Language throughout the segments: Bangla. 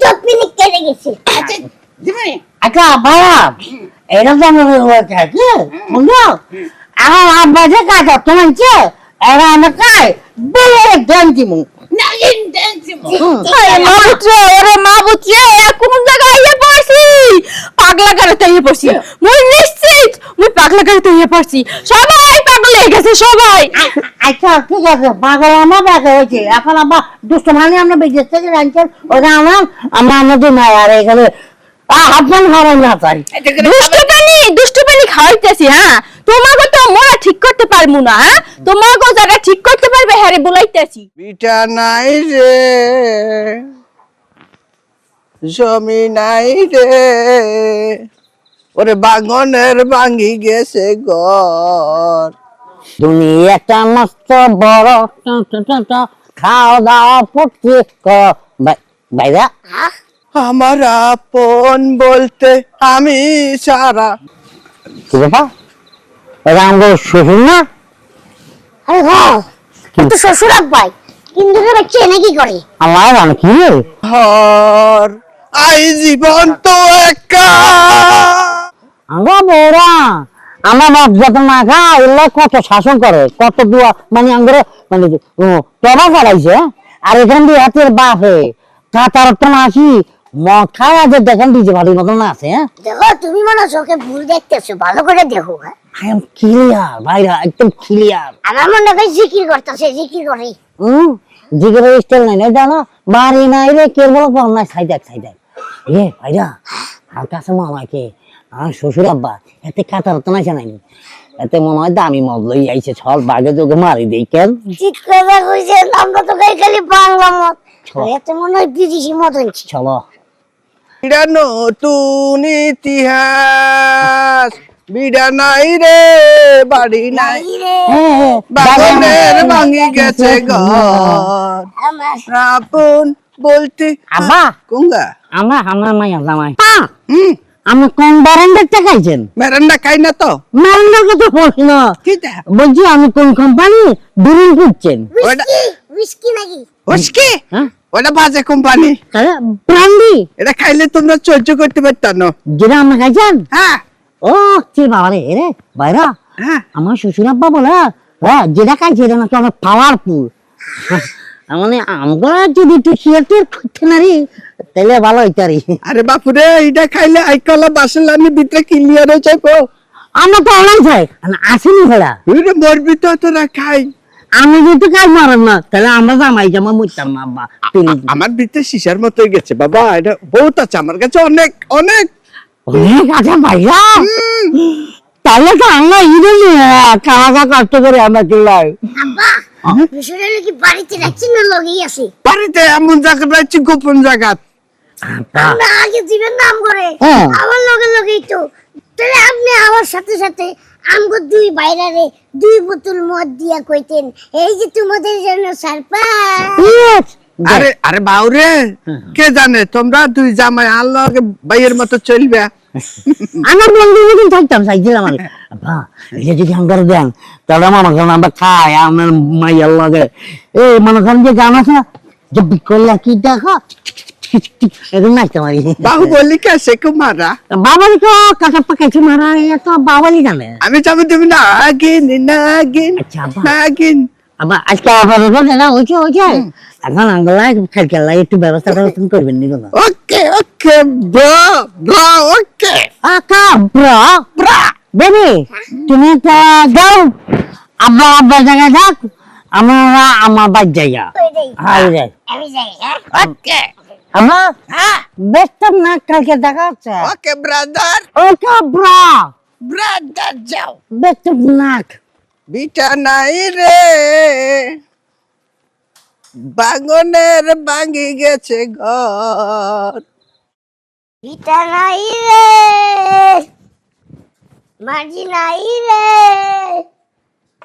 তো পিনিক কেটে গেছে। আচ্ছা আচ্ছা আমার হয়েছে কি? বুঝলো আমার আব্বা যে কাজ তোমার যে এরা আমার বলে জানছি মু নাগিন ড্যান্স আরে মা বুঝছে ওরে মা বুঝছে কোন জায়গায় ইয়ে পড়ছি পাগলা গাড়িতে ইয়ে পড়ছি মুই নিশ্চিত মুই পাগলা গাড়িতে ইয়ে পড়ছি। সবাই পাগল হয়ে গেছে সবাই। আচ্ছা ঠিক আছে পাগল আমার দেখা হয়েছে। এখন আবার দুষ্ট মানে আমরা বিদেশ থেকে রাঁধছেন ওটা আমার আমরা আমাদের নাই আর এখানে হাতমান হারাই না চাই দুষ্টু পানি দুষ্টু পানি খাওয়াইতেছি হ্যাঁ? তোমাকে তো মোরা ঠিক করতে পারব না হ্যাঁ? তোমাকে জায়গা ঠিক করতে পারবে হ্যাঁ রে বলাইতেছি। বিটা নাই রে। জমি নাই রে। ওরে বাঙনের ভাঙি গেছে ঘর। দুনিয়াটা মস্ত বড় টা টা টা টা, খাওয়া দাওয়া বাই- বাইরা আমার আপন বলতে আমি সারা। কি ব্যাপার? এটা আমাদের শ্বশুর না? আরে হ্যাঁ তো শ্বশুর আব্বাই কিন্তু তোরা চেনে কি করে? আমার কি রে? আই জীবন তো একা। আমরা বৌরা আমরা বাপ যত না খা এগুলো কত শাসন করে কত দুয়া মানে আমরা মানে ও, তবা চালাইছে। আর এখান দিয়ে হাতের বাপে কাতার তো আসি মদ খায় আজ দেখেন দিছে ভালো মতন না আছে হ্যাঁ? দেখো তুমি মনে চোখে ভুল দেখতেছো ভালো করে দেখো হ্যাঁ? আই এম ক্লিয়ার ভাইরা একদম ক্লিয়ার আমার মনে হয় জিকির করতেছে জিকির করে। হুম জিগের স্টাইল নাই না জানো? বাড়ি নাই রে কে বলো কম নাই সাইড এক সাইড এক এ ভাইরা আর কাছে মামাকে আমার শ্বশুর আব্বা এতে কাতার তো নাই জানাইনি এতে মনে হয় দামি মদ লই আইছে ছল বাগে যোগে মারি দেই কেন? ঠিক কথা কইছেন আমরা তো খাই খালি বাংলা মত এতে মনে হয় বিদেশি মত হচ্ছে চলো বিড়া নতুন ইতিহাস বিড়া নাই রে বাড়ি নাই। বাগানের ভাঙি গেছে ঘর। আপন বলতে? কুঙ্গা আমরা আমার মাইয়া জামাই হুম। আমি কোন বারান্দারটা খাইছেন মেরান্ডা খাই না তো। বারান্দার কথা বলি না। বলছি আমি কোন কোম্পানি উইস্কি উইস্কি নাকি হুসকি হ্যাঁ। ওটা বাজে কোম্পানি ব্রান্ডি। এটা খাইলে তোমরা সহ্য করতে পারতাম না। যেটা আমরা খাইছেন? হ্যাঁ। ও কি বাবা রে রে বাইরা। হ্যাঁ। আমার শ্বশুর আব্বা বলে হ্যাঁ যেটা খাইছে সেটা নাকি অনেক পাওয়ারফুল মানে আমরা যদি একটু করতে না রে তাহলে ভালো হইতারি আরে বাপুরে এটা খাইলে আইকলা বাসলানি ভিতরে ক্লিয়ার হয়ে যাব। আমরা তো অনেক খাই আসেনি ওরে মরবি তো তোরা খাই আমি যদি কাজ মারেন না তাহলে আমরা জামাই জামা মুইতাম না আব্বা আমার ভিতরে শিশার মতো গেছে বাবা এটা বহুত আছে আমার কাছে অনেক অনেক। অনেক আছে ভাইয়া। তাহলে তো আমরা খাওয়া খাওয়া কষ্ট করে আমরা কিনলাই আব্বা বাড়িতে রাখছি না লগেই আছে। বাড়িতে এমন জায়গা রয়েছে গোপন জায়গা আমরা আগে জীবের নাম করে। হ্যাঁ। আমার লগে লগেই তো তাহলে আপনি আমার সাথে সাথে আমগো দুই বাইরারে দুই বোতল মদ দিয়া কইতেন। এই যে তোমাদের জন্য সারপ্রাইজ। আরে আরে বাউরে কে জানে তোমরা দুই জামাই আল্লাহ ভাইয়ের মতো চলবে। আমার বন্ধু মতন থাকতাম চাইছিলাম আমি। আব্বা এটা যদি আমরা দেন তাহলে মনে করেন আমরা খাই আমার মাইয়ার লগে এই মনে করেন যে গান আছে না, যে বিকল্লা কি দেখো? এরকম নাচতে পারি। বাহু বলি কেসে কুমারা বাবালি তো মারা এত বাবালি আমি যাব তুমি নাগিন আচ্ছা। নাগিন। আবার আজকে আবার না হয়েছে হয়েছে এখন আঙ্গলা খেলতে একটু ব্যবস্থা তুমি করবেন নি কোনো ওকে ওকে ব্রো ব্রো ওকে। আকা ব্রা ব্রা। বেবি তুমি একটা যাও আব্বা আব্বা জায়গায় থাক আমরা আমার বাদ জায়গা হাই রে আমি যাই হ্যাঁ? ওকে। আমার বেস্ট না কালকে দেখা হচ্ছে? Okay brother. Okay bro. Brother যাও। বেস্ট নাক বিটা নাই রে। বাঙনের ভাঙি গেছে ঘর। ভিটা নাই রে। মাঝি নাই রে।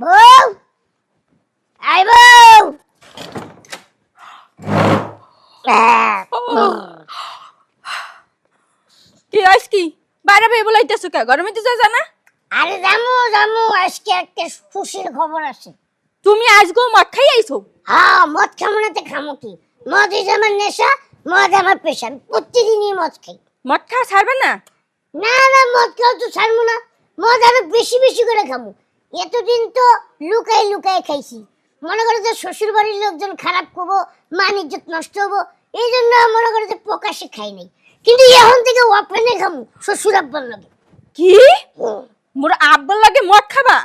বউ আই বউ। কি আইস কি? বাইরে বেয়ে বলাইতেছো কে? গরমে তো যা না? আরে জামু জামু আজকে একটা খুশির খবর আছে। তুমি আজগো মদ খাই আইছো? হ্যাঁ মদ খামো না তো খামো কি? মদ হয়েছে আমার নেশা মদ আমার পেশা আমি প্রতিদিনই মদ খাই। মদ খাওয়া ছাড়বে না? না না মদ খাও তো ছাড়বো না। মদ আরও বেশি বেশি করে খাব এতদিন তো লুকাই লুকাই খাইছি। মনে করে যে শ্বশুর বাড়ির লোকজন খারাপ করব মান ইজ্জত নষ্ট হব এই জন্য মনে করে যে প্রকাশে খাই নাই। কিন্তু এখন থেকে ওপেনে খামু শ্বশুর আব্বার লাগে। কি? মোর আব্বার লাগে মদ খাবা?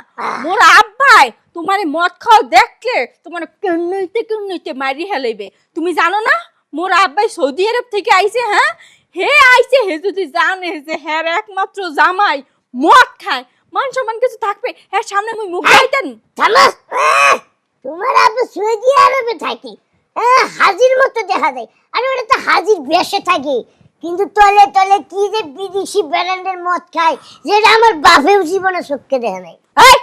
মোর আব্বাই তোমার মদ খাওয়া দেখলে তোমার কেন্নইতে কেন্নইতে মারি হেলাইবে তুমি জানো না? মোর আব্বাই সৌদি আরব থেকে আইছে হ্যাঁ? হে আইছে হে যদি জানে যে হ্যাঁ একমাত্র জামাই মদ খায় মান সম্মান কিছু থাকবে? হ্যাঁ সামনে মুই মুখ গাইতেন থামো তোমার আব্বা সৌদি আরবে থাকে। হ্যাঁ হাজির মতো দেখা যায়। আর ওটা তো হাজির বেশে থাকে। কিন্তু তলে তলে কি যে বিদেশি ব্র্যান্ডের মদ খায় যেটা আমার বাপেও জীবনে চোখকে দেখে নাই। এই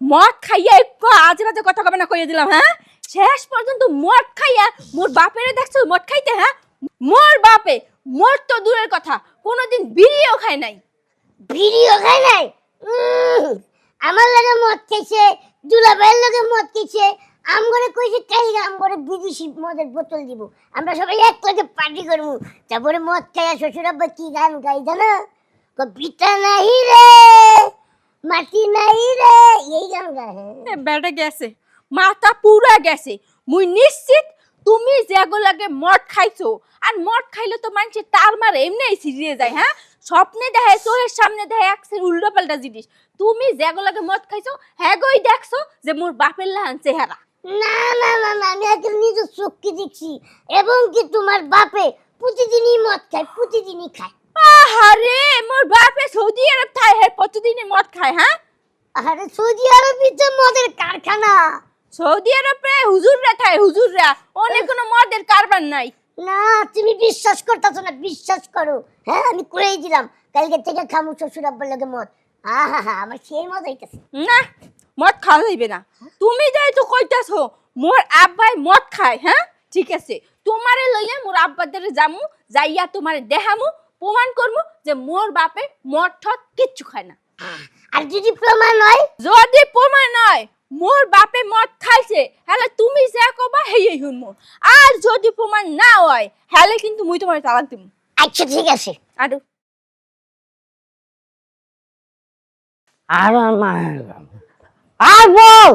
মদ খাইয়া একটু আজ রাতে কথা কবে না কইয়া দিলাম হ্যাঁ? শেষ পর্যন্ত মদ খাইয়া মোর বাপেরে দেখছ মদ খাইতে হ্যাঁ? মোর বাপে মোর তো দূরের কথা কোনোদিন বিড়িও খায় নাই। বিড়িও খায় নাই? আমার লাগে মদ খাইছে দুলাভাইয়ের লাগে মদ খাইছে আম করে কইছে কাই আম করে বিদেশি মদের বোতল দিব। আমরা সবাই এক লাগে পার্টি করব। তারপরে মদ খাইয়া শ্বশুর আব্বা কি গান গাই জানো? কবিতা নাই রে, মাটি নাই রে। এই গান গায় এ বেড়ে গেছে, মাথা পুরা গেছে। মুই নিশ্চিত তুমি যেগো লাগে মদ খাইছো। আর মদ খাইলে তো মানুষ তার মার এমনি সিরিয়ে যায় হ্যাঁ? স্বপ্নে দেখে চোখের সামনে দেখে একসের উল্টো পাল্টা জিনিস। তুমি যেগো লাগে মদ খাইছো হ্যাঁ দেখছ যে মোর বাপের লাহান চেহারা। না না না না আমি আগে নিজের চোখকে দেখছি। এবং কি তোমার বাপে প্রতিদিনই মদ খায় প্রতিদিনই খায়। আহারে মোর বাপে সৌদি আরব থায় হ্যাঁ প্রতিদিনই মদ খায় হ্যাঁ? আরে সৌদি আরবই তো মদের কারখানা। সৌদি আরবে হুজুররা থায় হুজুররা। অনেক কোনো মদের কারবার নাই। না তুমি বিশ্বাস করতেছো না বিশ্বাস করো। হ্যাঁ আমি করেই দিলাম কালকে থেকে খামু শ্বশুর আব্বার লাগে মদ। আহা হা আমার সেই মদ হইতেছে। না মদ খাওয়া যাইবে না। তুমি যাই তো কইতাছো মোর আব্বাই মদ খায় হ্যাঁ? ঠিক আছে। তোমারে লইয়া মোর আব্বাদের জামু যাইয়া তোমারে দেখামু প্রমাণ করমু যে মোর বাপে মদ ঠদ কিচ্ছু খায় না। আর যদি প্রমাণ হয়? যদি প্রমাণ নয় মোর বাপে মদ খাইছে হলে তুমি যা কবা হেই শুনমু। আর যদি প্রমাণ না হয় হলে কিন্তু মুই তোমার তালাক দিমু। আচ্ছা ঠিক আছে। আর। আর মায়ের আর বল।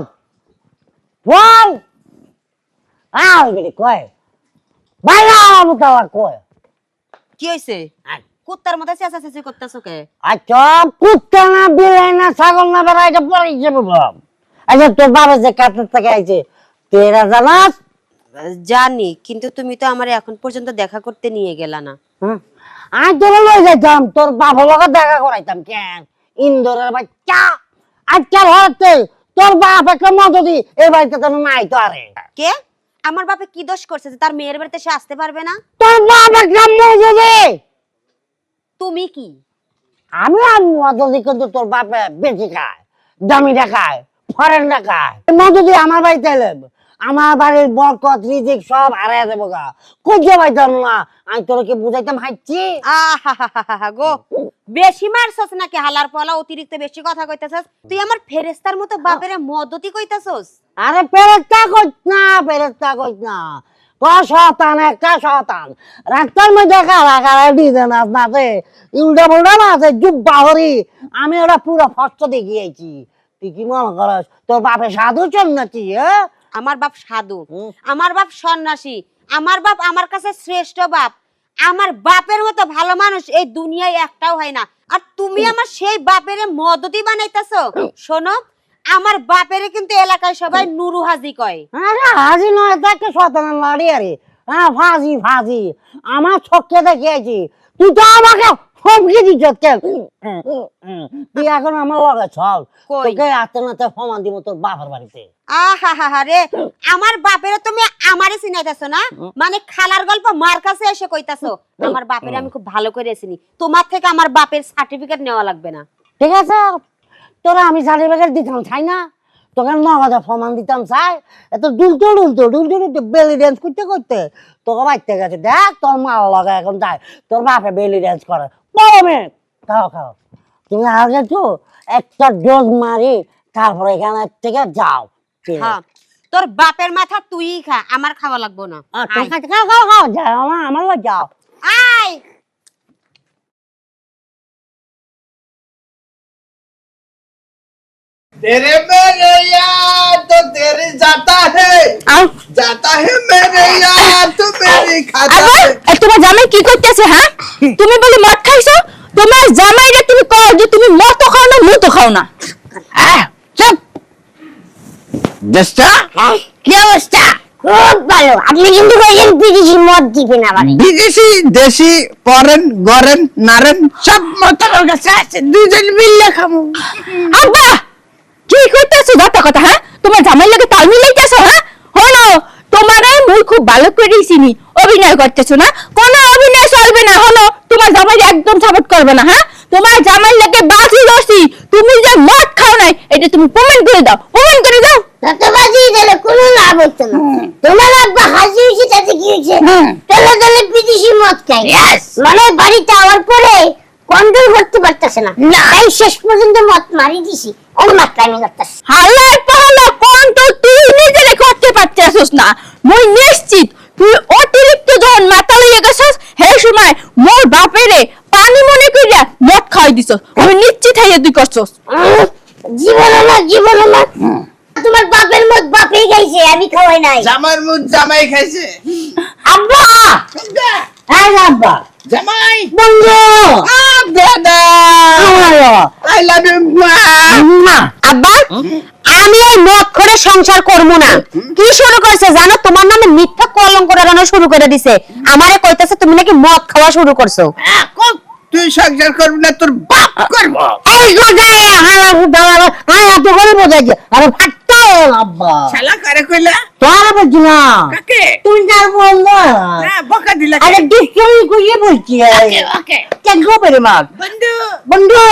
বল। আর বেরি কয়? বাইরা মতো আর কয়। কি হয়েছে কুত্তার মতো চেঁচা চেঁচি করতেছো কে? আচ্ছা কুত্তা না বিলাই না ছাগল না বেড়া এটা পরে হিসেবে বল? আচ্ছা তোর বাবা যে কাতার থেকে আইছে তেরা জানাস? জানি কিন্তু তুমি তো আমার এখন পর্যন্ত দেখা করতে নিয়ে গেলা না? আমি তোর লই যাইতাম তোর বাবা লগে দেখা করাইতাম কেন? ইন্দোরের বাচ্চা। আজকাল হতে তোর বাপ একটা মদদি এই বাড়িতে তো নাই তো আরে কে? আমার বাপে কি দোষ করছে যে তার মেয়ের বাড়িতে সে আসতে পারবে না? তোর বাপ একটা মদদি তুমি কি? আমি আর মদদি কিন্তু তোর বাপে বেশি খায় দামি খায় ফরেন খায় মদদি আমার বাড়িতে এলে আমার বাড়ির বরকত রিজিক সব হারাই দেবো গা। খুঁজে পাইতাম না আমি তোর কি বুঝাইতাম হাইছি আহা গো। বেশি মারছস নাকি হালার পলা অতিরিক্ত বেশি কথা কইতাছস? তুই আমার ফেরেস্তার মতো বাপেরে মদতি কইতাছস? আরে পেরেস্তা কইস না পেরেস্তা কইস না। ক শতান একটা শতান রাস্তার মধ্যে কারা কারা ডিজাইন আছে উল্টা পুল্টা না আছে জুব্বা হরি আমি ওরা পুরো ফস্ত দেখিয়েছি। তুই কি মনে করস তোর বাপে সাধু চন্নাছি হ্যাঁ? আমার বাপ সাধু আমার বাপ সন্ন্যাসী আমার বাপ আমার কাছে শ্রেষ্ঠ বাপ। আমার বাপের মতো ভালো মানুষ এই দুনিয়ায় একটাও হয় না। আর তুমি আমার সেই বাপের মদতি বানাইতাছো। শোনো আমার বাপেরে কিন্তু এলাকায় সবাই নুরু হাজি কয়। আরে হাজি নয় তাকে শতানের লাড়ি আরে। হ্যাঁ ফাজি ফাজি আমার চোখে দেখিয়েছি তুই তো আমাকে ফমকে দিচ্ছ তুই এখন আমার লগে চল। তোকে আতে নাতে ফমান দিব তোর বাবার বাড়িতে। আহা হা হা রে আমার বাপেরে তুমি আমারে চিনাইতাছো না? মানে খালার গল্প মার কাছে এসে কইতাছো আমার বাপের আমি খুব ভালো করে চিনি। তোমার থেকে আমার বাপের সার্টিফিকেট নেওয়া লাগবে না। ঠিক আছে তোরা আমি সার্টিফিকেট দিতাম চাই না? তোকে নগদে ফমান দিতাম চাই। এত দুলতো বেলি ড্যান্স করতে করতে তোকে বাড়তে গেছে। দেখ তোর মা লগে এখন যায়। তোর বাপে বেলি ড্যান্স করে। বলো খাও খাও তুমি আগে তো একটা ডোজ মারি তারপরে এখানে থেকে যাও। হ্যাঁ। তোর বাপের মাথা তুই খা আমার খাওয়া লাগবো না। আহ, আয়। খাও, খাও, খাও, যাও, আমার- আমার যাও। আয়। तेरे मेरे यार तो तेरे जाता है আও जाता है मेरे यार तो मेरी खाता আবার है এই তোমার জামাই কি করতেছে হ্যাঁ তুমি বলে মদ খাইছো তোমার জামাইরে তুমি কও যে তুমি মদ তো খাও না মুখ তো খাও না আহ, চুপ দেশটা কি অবস্থা খুব ভালো আপনি কিন্তু কইছেন বিদেশি মদ দিবেন আবার বিদেশি দেশি পরেন গরেন নারেন সব মতলের কাছে আছে দুজন মিললে খামু আব্বা কি করতেছো? যত কথা হ্যাঁ? তোমার জামাই লাগে তাল মিলাইতেছো হ্যাঁ? হলো তোমারে মুই খুব ভালো করে চিনি অভিনয় করতেছো না? কোনো অভিনয় চলবে না হলো। তোমার জামাই একদম সাপোর্ট করবে না হ্যাঁ? তোমার জামাই লাগে বাজি দোষী তুমি যে মদ খাও নাই এটা তুমি প্রমাণ করে দাও। প্রমাণ করে দাও। তত বাজিয়ে দিলে কোনো লাভ হতো না। তোমার আব্বা হাসি হয়েছে তাতে কি হয়েছে? তাহলে তাহলে বিদেশি মদ খাই মানে বাড়িতে আওয়ার পরে কন্ট্রোল করতে পারতেছে না। তাই শেষ পর্যন্ত মত মারি দিছি। ও মাত্রামি করতেছে? হালার পাহলা কোন তো তুই নিজেরে করতে পারতেছিস না। মই নিশ্চিত তুই অতিরিক্ত যখন মাথা লইয়া গেছস হে সময় মোর বাপেরে পানি মনে কইরা মদ খাওয়াই দিছস। আমি নিশ্চিত হইয়া তুই করছস। জীবন না জীবন না। তোমার বাপের মদ বাপেই গাইছে আমি খাওয়াই নাই। জামার মুখ জামাই খাইছে। আব্বা! হ্যাঁ আব্বা। জামাই! বন্ধু! আহ, দাদা! আমারও। আই লাভ ইউ মা, আব্বা আমি মদ করে সংসার করব না। কি শুরু করেছে জানো? তোমার নামে মিথ্যা কলঙ্ক রাখানো শুরু করে দিছে। আমারে কইতাছে তুমি নাকি মদ খাওয়া শুরু করছ। তুই সংসার করবি না তোর বাপ করব। এই কথা হারা দাঁড়া হাই এত করে বোঝাইছে আরে ফাটতো আব্বা শালা করে কইলা? তোর বলছি না? কাকে? তুই যার বন্ধু না। বকা দিলা আরে ডিস্ট্রি কইয়ে বলছি ওকে কেন গো পেরে মার? বন্ধু। বন্ধু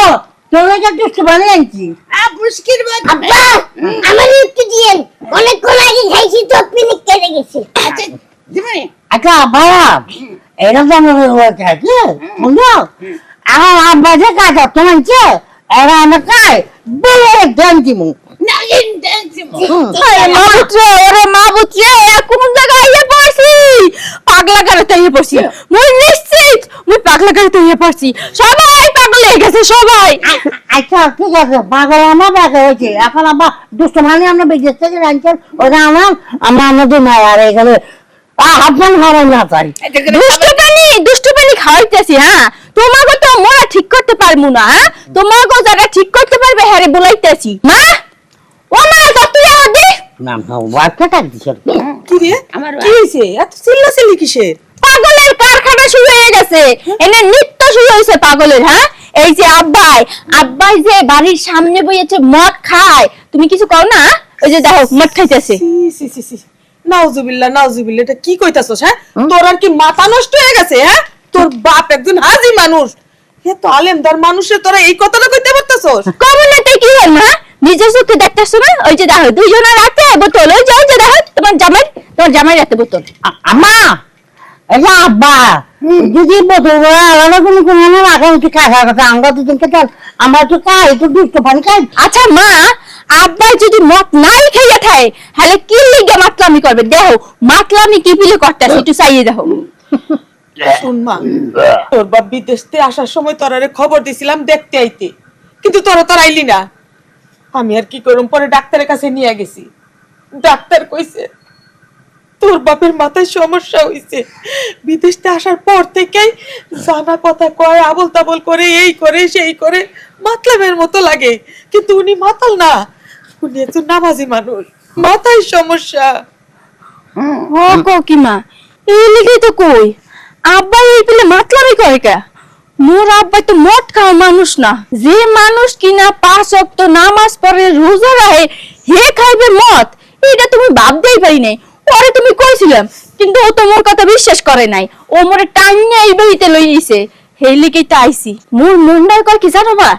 তোর একটা ডিস্ট্রি বানিয়ে আনছি। আ মুশকিল বাদ আব্বা আমার একটু দিয়েন অনেকক্ষণ আগে খাইছি তো পিনিক কেটে গেছে। আচ্ছা দিবি আচ্ছা বাবা। হয়েছে আছে বন্ধু আমার আব্বা যে কাজ তোমাকে এরা আমার বলে পাগলা গাড়িতে ইয়ে পড়ছি। মুই নিশ্চিত মুই পাগলা গাড়িতে ইয়ে পড়ছি। সবাই পাগল হয়ে গেছে সবাই। আচ্ছা ঠিক আছে পাগল আমার দেখা হয়েছে। এখন দুষ্ট মানে আমরা আমাদের নয় আর এখানে আপনার হারাই না পারি দুষ্ট পানি দুষ্ট পানি খাওয়াইতেছি হ্যাঁ তোমাকে তো মোরা ঠিক করতে পারব না হ্যাঁ তোমাকে জায়গা ঠিক করতে পারবে হ্যাঁ রে বলাইতেছি। মা! ও মা তুই আমার দে। না ওয়ার্কটা দিছে। কি রে? কি হয়েছে এত চিল্লাচিল্লি কিসের? পাগলের কারখানা শুরু হয়ে গেছে। এনে নিত্য শুরু হয়েছে পাগলের হ্যাঁ এই যে আব্বাই আব্বাই যে বাড়ির সামনে বইয়েছে মদ খায়। তুমি কিছু কও না? ওই যে দেখো মদ খাইতেছে। সি সি সি সি নাউজুবিল্লাহ নাউজুবিল্লাহ এটা কি কইতাছস হ্যাঁ? তোর আর কি মাথা নষ্ট হয়ে গেছে হ্যাঁ? তোর বাপ একজন হাজি মানুষ। হে তো আলেমদার মানুষে তোরা এই কথাটা কইতে পারতাছস? কমলাতে কি হয় না নিজের চোখে দেখতেছ না? ওই যে দেখো দুইজনের রাতে বোতল ওই যে ওই যে দেখো তোমার জামাই তোমার জামাই রাতে বোতল আমা এটা আব্বা যদি বদল করে আলাদা কোনো কোনো না রাখা কাঁচা কথা? আমরা দুজন খেতে আমরা তো খাই একটু দুষ্ট পানি খাই। আচ্ছা মা আব্বাই যদি মদ নাই খাইয়া থাকে তাহলে কি লিগে মাতলামি করবে? দেখো মাতলামি কি পিলে করতেছে একটু চাইয়ে দেখো। শুন তোর বাপ বিদেশ থেকে আসার সময় তোরারে খবর দিছিলাম দেখতে আইতে। কিন্তু তোরা তোর আইলি না। আমি আর কি করুম? পরে ডাক্তারের কাছে নিয়ে গেছি। ডাক্তার কইছে তোর বাপের মাথায় সমস্যা হইছে। বিদেশ থেকে আসার পর থেকেই জানা কথা কয় আবল তাবল করে, এই করে, সেই করে, মাতলামের মতো লাগে। কিন্তু উনি মাতাল না, উনি একজন নামাজি মানুষ। মাথায় সমস্যা। ও কাকিমা এই লিগে তো কই। আব্বা এই পিলে মাতলামি করে কে? মোর আব্বা তো মদ খাওয়া মানুষ না। যে মানুষ কিনা পাঁচ অক্ত নামাজ পড়ে, রোজা রাখে, হে খাইবে মদ এটা তুমি ভাবতেই পারি নাই। পরে তুমি কইছিলাম কিন্তু ও তো মোর কথা বিশ্বাস করে নাই। ও মোরে টাইনে এই বাড়িতে লই নিছে লিগেই তো আইছি। মোর মন্ডার কয় কি জানো বা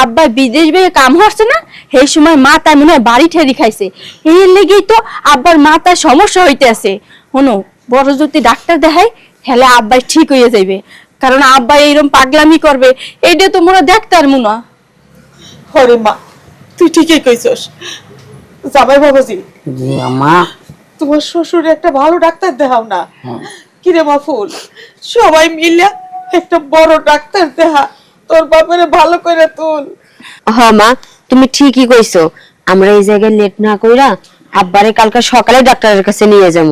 আব্বা বিদেশ বেয়ে কাম হচ্ছে না সেই সময় মাথা মনে হয় বাড়ি ঠেরি খাইছে। এই লেগেই তো আব্বার মাথার সমস্যা হইতে আছে হনো বড় যদি ডাক্তার দেখাই হেলে আব্বাই ঠিক হয়ে যাইবে। কারণ আব্বা এইরকম পাগলামি করবে এইটা তো মোরা দেখতে আর মুনা। হরে মা তুই ঠিকই কইছস। জামাই বাবাজি। জি আম্মা। তোমার শ্বশুর একটা ভালো ডাক্তার দেখাও না। কিরে মাফুল সবাই মিলে একটা বড় ডাক্তার দেখা তোর বাপের ভালো করে তুল। হ মা তুমি ঠিকই কইছো। আমরা এই জায়গায় লেট না কইরা আব্বারে কালকে সকালে ডাক্তারের কাছে নিয়ে যাব।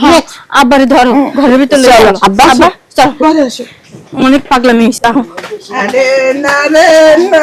হ্যাঁ আব্বারে ধরো ঘরের ভিতরে চলো, চলো আব্বা, আব্বা চল ঘরে আসো। অনেক পাগলামি হইছে আহ। আরে না রে না।